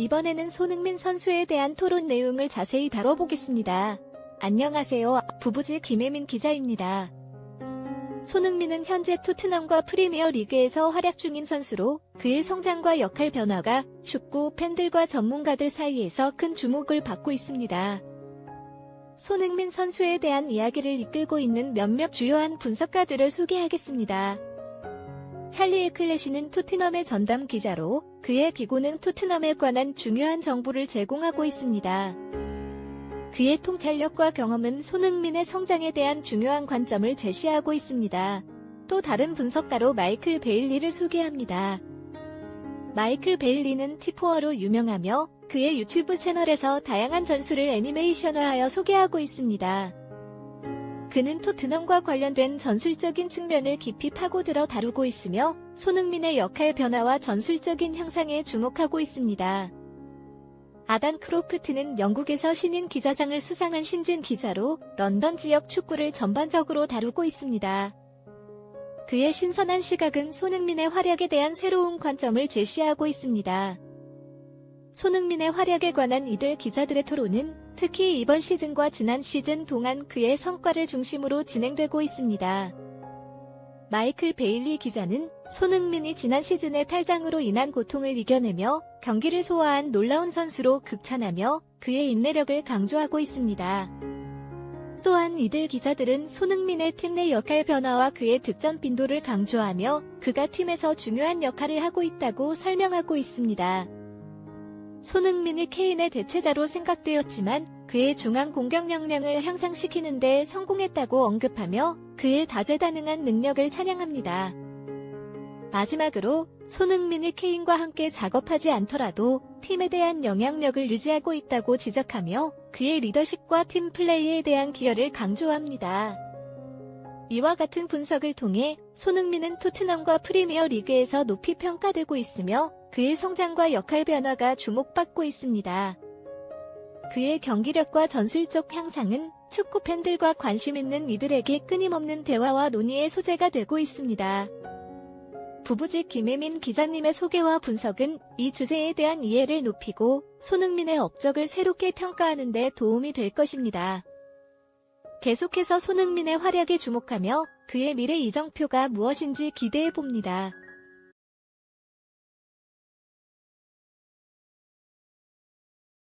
이번에는 손흥민 선수에 대한 토론 내용을 자세히 다뤄보겠습니다. 안녕하세요. 부부지 김혜민 기자입니다. 손흥민은 현재 토트넘과 프리미어 리그에서 활약 중인 선수로 그의 성장과 역할 변화가 축구 팬들과 전문가들 사이에서 큰 주목을 받고 있습니다. 손흥민 선수에 대한 이야기를 이끌고 있는 몇몇 주요한 분석가들을 소개하겠습니다. 찰리 에클레시는 토트넘의 전담 기자로 그의 기고는 토트넘에 관한 중요한 정보를 제공하고 있습니다. 그의 통찰력과 경험은 손흥민의 성장에 대한 중요한 관점을 제시하고 있습니다. 또 다른 분석가로 마이클 베일리를 소개합니다. 마이클 베일리는 티포어로 유명하며 그의 유튜브 채널에서 다양한 전술을 애니메이션화하여 소개하고 있습니다. 그는 토트넘과 관련된 전술적인 측면을 깊이 파고들어 다루고 있으며 손흥민의 역할 변화와 전술적인 향상에 주목하고 있습니다. 아단 크로프트는 영국에서 신인 기자상을 수상한 신진 기자로 런던 지역 축구를 전반적으로 다루고 있습니다. 그의 신선한 시각은 손흥민의 활약에 대한 새로운 관점을 제시하고 있습니다. 손흥민의 활약에 관한 이들 기자들의 토론은 특히 이번 시즌과 지난 시즌 동안 그의 성과를 중심으로 진행되고 있습니다. 마이클 베일리 기자는 손흥민이 지난 시즌의 탈당으로 인한 고통을 이겨내며 경기를 소화한 놀라운 선수로 극찬하며 그의 인내력을 강조하고 있습니다. 또한 이들 기자들은 손흥민의 팀 내 역할 변화와 그의 득점 빈도를 강조하며 그가 팀에서 중요한 역할을 하고 있다고 설명하고 있습니다. 손흥민이 케인의 대체자로 생각되었지만 그의 중앙 공격 역량을 향상시키는 데 성공했다고 언급하며 그의 다재다능한 능력을 찬양합니다. 마지막으로 손흥민이 케인과 함께 작업하지 않더라도 팀에 대한 영향력을 유지하고 있다고 지적하며 그의 리더십과 팀 플레이에 대한 기여를 강조합니다. 이와 같은 분석을 통해 손흥민은 토트넘과 프리미어 리그에서 높이 평가되고 있으며 그의 성장과 역할 변화가 주목받고 있습니다. 그의 경기력과 전술적 향상은 축구 팬들과 관심 있는 이들에게 끊임없는 대화와 논의의 소재가 되고 있습니다. 부부직 김혜민 기자님의 소개와 분석은 이 주제에 대한 이해를 높이고 손흥민의 업적을 새롭게 평가하는 데 도움이 될 것입니다. 계속해서 손흥민의 활약에 주목하며 그의 미래 이정표가 무엇인지 기대해 봅니다.